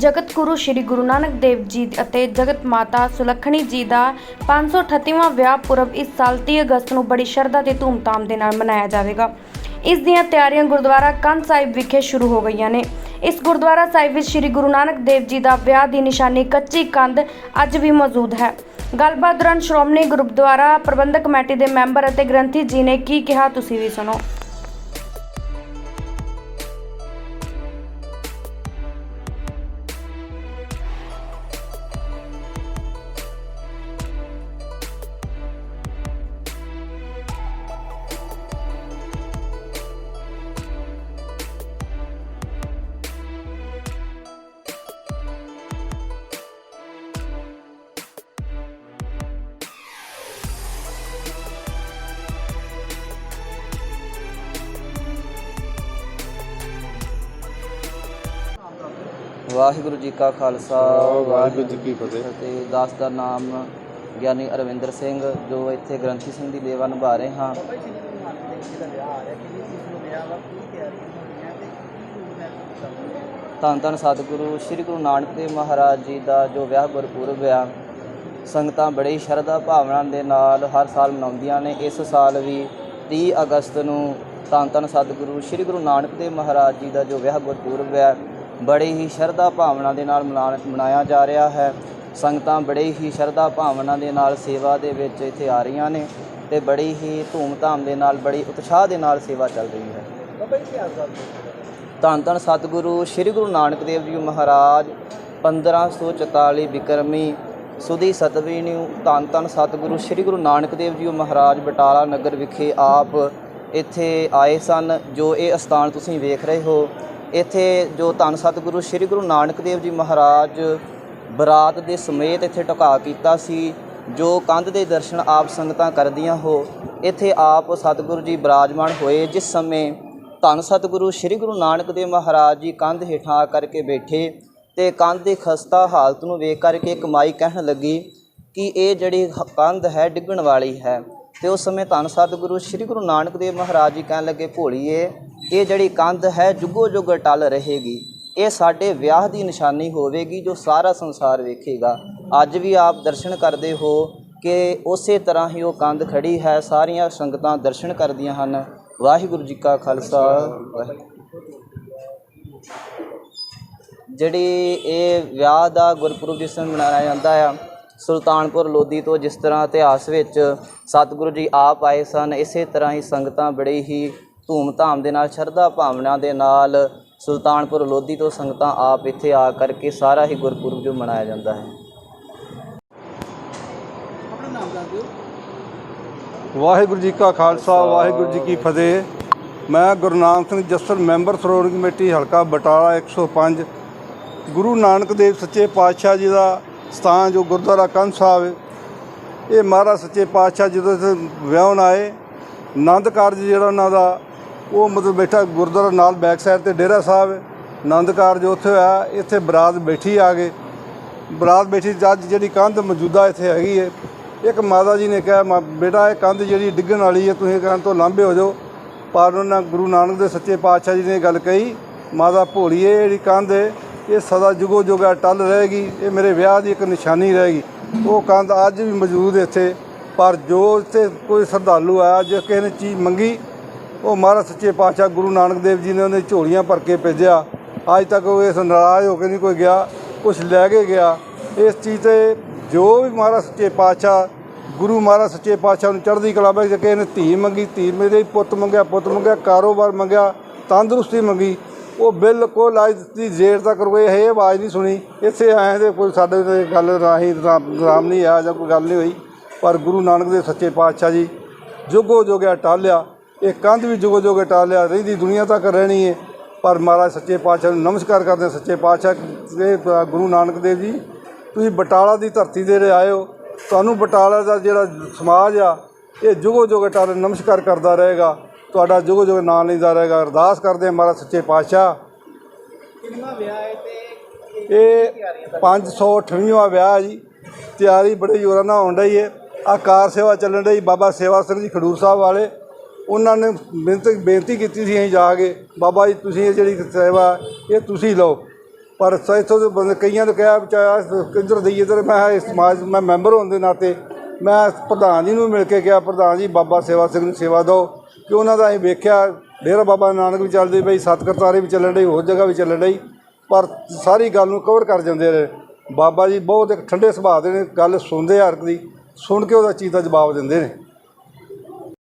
ਜਗਤ ਗੁਰੂ ਸ੍ਰੀ ਗੁਰੂ ਨਾਨਕ ਦੇਵ ਜੀ ਅਤੇ ਜਗਤ ਮਾਤਾ ਸੁਲੱਖਣੀ ਜੀ ਦਾ 538ਵਾਂ ਵਿਆਹ ਪੁਰਬ ਇਸ ਸਾਲ 30 ਅਗਸਤ ਨੂੰ ਬੜੀ ਸ਼ਰਧਾ ਤੇ ਧੂਮਧਾਮ ਦੇ ਨਾਲ ਮਨਾਇਆ ਜਾਵੇਗਾ। ਇਸ ਦੀਆਂ ਤਿਆਰੀਆਂ ਗੁਰਦੁਆਰਾ ਕੰਧ ਸਾਹਿਬ ਵਿਖੇ ਸ਼ੁਰੂ ਹੋ ਗਈਆਂ ਨੇ। ਇਸ ਗੁਰਦੁਆਰਾ ਸਾਹਿਬ ਵਿੱਚ ਸ੍ਰੀ ਗੁਰੂ ਨਾਨਕ ਦੇਵ ਜੀ ਦਾ ਵਿਆਹ ਦੀ ਨਿਸ਼ਾਨੀ ਕੱਚੀ ਕੰਧ ਅੱਜ ਵੀ ਮੌਜੂਦ ਹੈ। ਗੱਲਬਾਤ ਦੌਰਾਨ ਸ਼੍ਰੋਮਣੀ ਗੁਰਦੁਆਰਾ ਪ੍ਰਬੰਧਕ ਕਮੇਟੀ ਦੇ ਮੈਂਬਰ ਅਤੇ ਗ੍ਰੰਥੀ ਜੀ ਨੇ ਕੀ ਕਿਹਾ, ਤੁਸੀਂ ਵੀ ਸੁਣੋ। ਵਾਹਿਗੁਰੂ ਜੀ ਕਾ ਖਾਲਸਾ ਵਾਹਿਗੁਰੂ ਜੀ ਕੀ ਫਤਿਹ। ਤੇ ਦਾਸ ਦਾ ਨਾਮ ਗਿਆਨੀ ਅਰਵਿੰਦਰ ਸਿੰਘ ਜੋ ਇੱਥੇ ਗ੍ਰੰਥੀ ਸਿੰਘ ਦੀ ਲੇਵਾ ਨਿਭਾ ਰਹੇ ਹਾਂ। ਧੰਨ ਧੰਨ ਸਤਿਗੁਰੂ ਸ੍ਰੀ ਗੁਰੂ ਨਾਨਕ ਦੇਵ ਮਹਾਰਾਜ ਜੀ ਦਾ ਜੋ ਵਿਆਹ ਗੁਰਪੁਰਬ ਆ ਸੰਗਤਾਂ ਬੜੀ ਸ਼ਰਧਾ ਭਾਵਨਾ ਦੇ ਨਾਲ ਹਰ ਸਾਲ ਮਨਾਉਂਦੀਆਂ ਨੇ। ਇਸ ਸਾਲ ਵੀ 30 ਅਗਸਤ ਨੂੰ ਧੰਨ ਧੰਨ ਸਤਿਗੁਰੂ ਸ੍ਰੀ ਗੁਰੂ ਨਾਨਕ ਦੇਵ ਮਹਾਰਾਜ ਜੀ ਦਾ ਜੋ ਵਿਆਹ ਗੁਰਪੁਰਬ ਹੈ ਬੜੀ ਹੀ ਸ਼ਰਧਾ ਭਾਵਨਾ ਦੇ ਨਾਲ ਮਨਾ- ਮਨਾਇਆ ਜਾ ਰਿਹਾ ਹੈ। ਸੰਗਤਾਂ ਬੜੇ ਹੀ ਸ਼ਰਧਾ ਭਾਵਨਾ ਦੇ ਨਾਲ ਸੇਵਾ ਦੇ ਵਿੱਚ ਇੱਥੇ ਆ ਰਹੀਆਂ ਨੇ ਤੇ ਬੜੀ ਹੀ ਧੂਮ-ਧਾਮ ਦੇ ਨਾਲ ਬੜੀ ਉਤਸ਼ਾਹ ਦੇ ਨਾਲ ਸੇਵਾ ਚੱਲ ਰਹੀ ਹੈ। ਧੰਨ ਧੰਨ ਸਤਿਗੁਰੂ ਸ੍ਰੀ ਗੁਰੂ ਨਾਨਕ ਦੇਵ ਜੀ ਮਹਾਰਾਜ 1544 ਬਿਕਰਮੀ ਸੁਦੀ ਸਤਵੀ ਨੂੰ ਧੰਨ ਧੰਨ ਸਤਿਗੁਰੂ ਸ੍ਰੀ ਗੁਰੂ ਨਾਨਕ ਦੇਵ ਜੀ ਮਹਾਰਾਜ ਬਟਾਲਾ ਨਗਰ ਵਿਖੇ ਆਪ ਇੱਥੇ ਆਏ ਸਨ ਜੋ ਇਹ ਅਸਥਾਨ ਤੁਸੀਂ ਵੇਖ ਰਹੇ ਹੋ। ਇੱਥੇ ਜੋ ਧੰਨ ਸਤਿਗੁਰੂ ਸ੍ਰੀ ਗੁਰੂ ਨਾਨਕ ਦੇਵ ਜੀ ਮਹਾਰਾਜ ਬਰਾਤ ਦੇ ਸਮੇਤ ਇੱਥੇ ਟਿਕਾ ਕੀਤਾ ਸੀ, ਜੋ ਕੰਧ ਦੇ ਦਰਸ਼ਨ ਆਪ ਸੰਗਤਾਂ ਕਰਦੀਆਂ ਹੋ, ਇੱਥੇ ਆਪ ਸਤਿਗੁਰੂ ਜੀ ਬਿਰਾਜਮਾਨ ਹੋਏ। ਜਿਸ ਸਮੇਂ ਧੰਨ ਸਤਿਗੁਰੂ ਸ੍ਰੀ ਗੁਰੂ ਨਾਨਕ ਦੇਵ ਮਹਾਰਾਜ ਜੀ ਕੰਧ ਹੇਠਾਂ ਆ ਕਰਕੇ ਬੈਠੇ ਤੇ ਕੰਧ ਦੀ ਖਸਤਾ ਹਾਲਤ ਨੂੰ ਵੇਖ ਕਰਕੇ ਕਮਾਈ ਕਹਿਣ ਲੱਗੀ ਕਿ ਇਹ ਜਿਹੜੀ ਕੰਧ ਹੈ ਡਿੱਗਣ ਵਾਲੀ ਹੈ। ਤੇ ਉਸ ਸਮੇਂ ਧੰਨ ਸਤਿਗੁਰੂ ਸ੍ਰੀ ਗੁਰੂ ਨਾਨਕ ਦੇਵ ਮਹਾਰਾਜ ਜੀ ਕਹਿਣ ਲੱਗੇ, ਭੋਲੀਏ ਇਹ ਜਿਹੜੀ ਕੰਧ ਹੈ ਜੁਗੋ ਜੁਗ ਟਲ ਰਹੇਗੀ। ਇਹ ਸਾਡੇ ਵਿਆਹ ਦੀ ਨਿਸ਼ਾਨੀ ਹੋਵੇਗੀ ਜੋ ਸਾਰਾ ਸੰਸਾਰ ਵੇਖੇਗਾ। ਅੱਜ ਵੀ ਆਪ ਦਰਸ਼ਨ ਕਰਦੇ ਹੋ ਕਿ ਉਸੇ ਤਰ੍ਹਾਂ ਹੀ ਉਹ ਕੰਧ ਖੜੀ ਹੈ। ਸਾਰੀਆਂ ਸੰਗਤਾਂ ਦਰਸ਼ਨ ਕਰਦੀਆਂ ਹਨ। ਵਾਹਿਗੁਰੂ ਜੀ ਕਾ ਖਾਲਸਾ ਜਿਹੜੀ ਇਹ ਵਿਆਹ ਦਾ ਗੁਰਪੁਰਬ ਜਿਸ ਦਿਨ ਮਨਾਇਆ ਜਾਂਦਾ ਆ, ਸੁਲਤਾਨਪੁਰ ਲੋਧੀ ਤੋਂ ਜਿਸ ਤਰ੍ਹਾਂ ਇਤਿਹਾਸ ਵਿੱਚ ਸਤਿਗੁਰੂ ਜੀ ਆਪ ਆਏ ਸਨ, ਇਸੇ ਤਰ੍ਹਾਂ ਹੀ ਸੰਗਤਾਂ ਬੜੀ ਹੀ ਧੂਮ-ਧਾਮ ਦੇ ਨਾਲ ਸ਼ਰਧਾ ਭਾਵਨਾ ਦੇ ਨਾਲ ਸੁਲਤਾਨਪੁਰ ਲੋਧੀ ਤੋਂ ਸੰਗਤਾਂ ਆਪ ਇੱਥੇ ਆ ਕਰਕੇ ਸਾਰਾ ਹੀ ਗੁਰਪੁਰਬ ਜੋ ਮਨਾਇਆ ਜਾਂਦਾ ਹੈ। ਵਾਹਿਗੁਰੂ ਜੀ ਕਾ ਖਾਲਸਾ ਵਾਹਿਗੁਰੂ ਜੀ ਕੀ ਫਤਿਹ। ਮੈਂ ਗੁਰਨਾਮ ਸਿੰਘ ਜੱਸਰ ਮੈਂਬਰ ਸ਼੍ਰੋਮਣੀ ਕਮੇਟੀ ਹਲਕਾ ਬਟਾਲਾ 105 ਗੁਰੂ ਨਾਨਕ ਦੇਵ ਸੱਚੇ ਪਾਤਸ਼ਾਹ ਜੀ ਦਾ ਸਥਾਨ ਜੋ ਗੁਰਦੁਆਰਾ ਕੰਧ ਸਾਹਿਬ ਇਹ ਮਹਾਰਾਜ ਸੱਚੇ ਪਾਤਸ਼ਾਹ ਜਦੋਂ ਵਿਆਹਣ ਆਏ। ਆਨੰਦ ਕਾਰਜ ਜਿਹੜਾ ਉਹਨਾਂ ਦਾ ਉਹ ਮਤਲਬ ਬੈਠਾ ਗੁਰਦੁਆਰਾ ਨਾਲ ਬੈਕ ਸਾਈਡ ਤੇ ਡੇਰਾ ਸਾਹਿਬ ਹੈ। ਆਨੰਦ ਕਾਰਜ ਉੱਥੇ ਹੋਇਆ, ਇੱਥੇ ਬਰਾਤ ਬੈਠੀ ਆ ਗਏ ਬਰਾਤ ਬੈਠੀ ਜੱਜ ਜਿਹੜੀ ਕੰਧ ਮੌਜੂਦਾ ਇੱਥੇ ਹੈਗੀ ਹੈ ਇੱਕ ਮਾਤਾ ਜੀ ਨੇ ਕਿਹਾ, "ਮਾ- ਬੇਟਾ, ਇਹ ਕੰਧ ਜਿਹੜੀ ਡਿੱਗਣ ਵਾਲੀ ਹੈ ਤੁਸੀਂ ਕਹਿਣ ਤੋਂ ਲਾਂਭੇ ਹੋ ਜਾਓ ਪਰ ਉਹਨਾਂ ਗੁਰੂ ਨਾਨਕ ਦੇ ਸੱਚੇ ਪਾਤਸ਼ਾਹ ਜੀ ਨੇ ਗੱਲ ਕਹੀ, ਮਾਤਾ ਭੋਲੀਏ ਜਿਹੜੀ ਕੰਧ ਹੈ ਇਹ ਸਦਾ ਜੁਗੋ ਜੁਗਾ ਟੱਲ ਰਹੇਗੀ, ਇਹ ਮੇਰੇ ਵਿਆਹ ਦੀ ਇੱਕ ਨਿਸ਼ਾਨੀ ਰਹੇਗੀ ਉਹ ਕੰਧ ਅੱਜ ਵੀ ਮੌਜੂਦ ਇੱਥੇ, ਪਰ ਜੋ ਇੱਥੇ ਕੋਈ ਸ਼ਰਧਾਲੂ ਆਇਆ, ਜੇ ਕਿਸੇ ਨੇ ਚੀਜ਼ ਮੰਗੀ ਉਹ ਮਹਾਰਾਜ ਸੱਚੇ ਪਾਤਸ਼ਾਹ ਗੁਰੂ ਨਾਨਕ ਦੇਵ ਜੀ ਨੇ ਉਹਨੇ ਝੋਲੀਆਂ ਭਰ ਕੇ ਭੇਜਿਆ। ਅੱਜ ਤੱਕ ਉਹ ਇਸ ਨਾਰਾਜ਼ ਹੋ ਕੇ ਨਹੀਂ ਕੋਈ ਗਿਆ, ਕੁਛ ਲੈ ਕੇ ਗਿਆ। ਇਸ ਚੀਜ਼ ਤੇ ਜੋ ਵੀ ਮਹਾਰਾਜ ਸੱਚੇ ਪਾਤਸ਼ਾਹ, ਗੁਰੂ ਮਹਾਰਾਜ ਸੱਚੇ ਪਾਤਸ਼ਾਹ ਨੂੰ ਚੜ੍ਹਦੀ ਕਲਾ ਵਿੱਚ ਕਿਸੇ ਨੇ ਧੀ ਮੰਗੀ, ਧੀ ਮੇਰੇ ਪੁੱਤ ਮੰਗਿਆ ਪੁੱਤ ਮੰਗਿਆ, ਕਾਰੋਬਾਰ ਮੰਗਿਆ, ਤੰਦਰੁਸਤੀ ਮੰਗੀ। ਉਹ ਬਿਲਕੁਲ ਅੱਜ ਦੀ ਜੇਰ ਤੱਕ ਕੋਈ ਇਹ ਆਵਾਜ਼ ਨਹੀਂ ਸੁਣੀ। ਇੱਥੇ ਆਏ ਤੇ ਕੋਈ ਸਾਡੇ ਤੇ ਗੱਲ ਰਾਹੀਂ ਰਾਮ ਨਹੀਂ ਆਇਆ ਜਾਂ ਕੋਈ ਗੱਲ ਨਹੀਂ ਹੋਈ। ਪਰ ਗੁਰੂ ਨਾਨਕ ਦੇ ਸੱਚੇ ਪਾਤਸ਼ਾਹ ਜੀ ਜੁਗੋ ਜੋਗਿਆ ਟਾਲਿਆ। ਇਹ ਕੰਧ ਵੀ ਜੁਗੋ ਜੋਗੇ ਟਾਲਿਆ ਰਹਿੰਦੀ ਦੁਨੀਆ ਤੱਕ ਰਹਿਣੀ ਹੈ ਪਰ ਮਹਾਰਾਜ ਸੱਚੇ ਪਾਤਸ਼ਾਹ ਨੂੰ ਨਮਸਕਾਰ ਕਰਦੇ ਹਾਂ ਸੱਚੇ ਪਾਤਸ਼ਾਹ ਇਹ ਗੁਰੂ ਨਾਨਕ ਦੇਵ ਜੀ ਤੁਸੀਂ ਬਟਾਲਾ ਦੀ ਧਰਤੀ ਦੇ ਰਹੇ ਆਏ ਹੋ ਤੁਹਾਨੂੰ ਬਟਾਲਾ ਦਾ ਜਿਹੜਾ ਸਮਾਜ ਆ ਇਹ ਜੁਗੋ ਜੋਗੇ ਟਾਲੇ ਨਮਸਕਾਰ ਕਰਦਾ ਰਹੇਗਾ। ਤੁਹਾਡਾ ਜੁਗੋ ਜੋਗੇ ਨਾਂ ਲੈਂਦਾ ਰਹੇਗਾ। ਅਰਦਾਸ ਕਰਦੇ ਹਾਂ ਮਹਾਰਾਜ ਸੱਚੇ ਪਾਤਸ਼ਾਹ। ਇਹ 528ਵਾਂ ਵਿਆਹ ਹੈ? ਜੀ। ਤਿਆਰੀ ਬੜੇ ਜ਼ੋਰਾਂ ਨਾਲ ਹੋਣ ਰਹੀ ਹੈ ਆ ਕਾਰ ਸੇਵਾ ਚੱਲਣ ਰਹੀ ਬਾਬਾ ਸੇਵਾ ਸਿੰਘ ਜੀ ਖਡੂਰ ਸਾਹਿਬ ਵਾਲੇ। ਉਹਨਾਂ ਨੇ ਬੇਨਤੀ ਬੇਨਤੀ ਕੀਤੀ ਸੀ ਅਸੀਂ ਜਾ ਕੇ, ਬਾਬਾ ਜੀ ਤੁਸੀਂ ਇਹ ਜਿਹੜੀ ਸੇਵਾ, ਇਹ ਤੁਸੀਂ ਲਓ। ਪਰ ਇੱਥੋਂ ਦੇ ਬੰਦੇ ਕਈਆਂ ਨੇ ਕਿਹਾ ਵਿਚਾਰਾ ਕਿੱਧਰ ਦਈਏ ਤੇ ਮੈਂ ਇਸ ਸਮਾਜ, ਮੈਂ ਮੈਂਬਰ ਹੋਣ ਦੇ ਨਾਤੇ, ਮੈਂ ਪ੍ਰਧਾਨ ਜੀ ਨੂੰ ਮਿਲ ਕੇ ਕਿਹਾ, ਪ੍ਰਧਾਨ ਜੀ, ਬਾਬਾ ਸੇਵਾ ਸਿੰਘ ਨੂੰ ਸੇਵਾ ਦਿਓ। ਕਿ ਉਹਨਾਂ ਦਾ ਅਸੀਂ ਵੇਖਿਆ, ਡੇਰਾ ਬਾਬਾ ਨਾਨਕ ਵੀ ਚੱਲਦੇ ਪਈ ਸਤ ਕਰਤਾਰੇ ਵੀ ਚੱਲਣ ਡਈ ਹੋਰ ਜਗ੍ਹਾ ਵੀ ਚੱਲਣ ਡਈ। ਪਰ ਸਾਰੀ ਗੱਲ ਨੂੰ ਕਵਰ ਕਰ ਜਾਂਦੇ ਰਹੇ। ਬਾਬਾ ਜੀ ਬਹੁਤ ਇੱਕ ਠੰਡੇ ਸੁਭਾਅ ਦੇ ਨੇ, ਗੱਲ ਸੁਣਦੇ ਹਰ ਇੱਕ ਦੀ, ਸੁਣ ਕੇ ਉਹਦਾ ਚੀਜ਼ ਦਾ ਜਵਾਬ ਦਿੰਦੇ ਨੇ।